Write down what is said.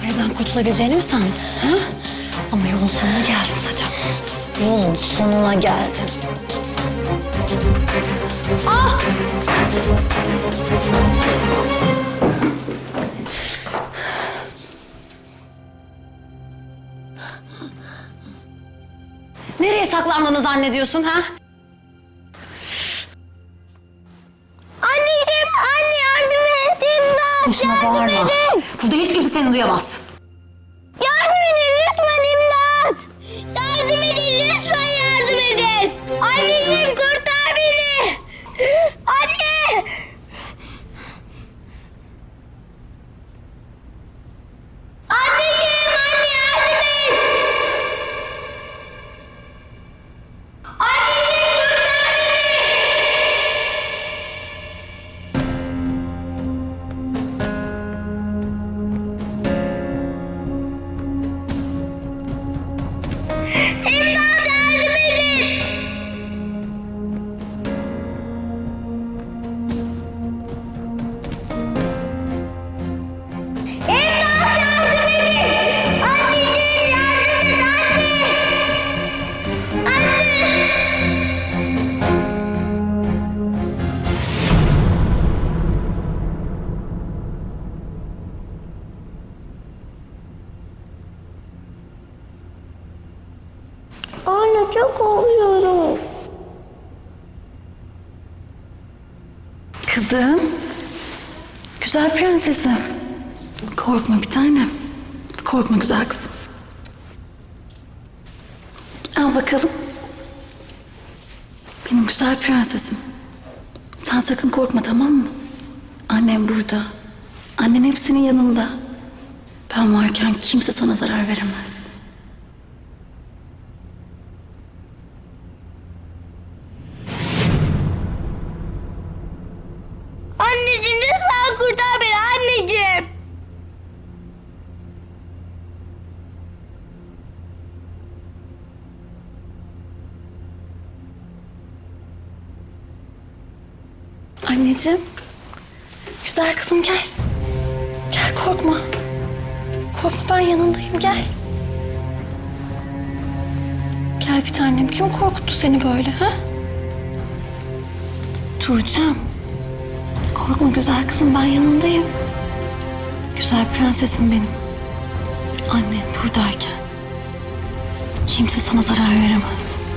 Bu evden kurtulabileceğini mi sandın? Ha? Ama yolun sonuna geldin Saçak. Yolun sonuna geldin. Nereye saklandığını zannediyorsun ha? Anneciğim, anne yardım et, imdat. Boşuna yardım bağırma. edin. Burada hiç kimse seni duyamaz. Çok korkuyorum. Kızım. Güzel prensesim. Korkma bir tanem. Korkma güzel kızım. Al bakalım. Benim güzel prensesim. Sen sakın korkma tamam mı? Annem burada. Annen hepsinin yanında. Ben varken kimse sana zarar veremez. Anneciğim lütfen kurtar beni anneciğim. Anneciğim. Güzel kızım gel. Gel korkma. Korkma ben yanındayım gel. Gel bir tanem kim korkuttu seni böyle ha? Tuğçe'm. Korkma güzel kızım ben yanındayım. Güzel prensesim benim. Annen buradayken kimse sana zarar veremez.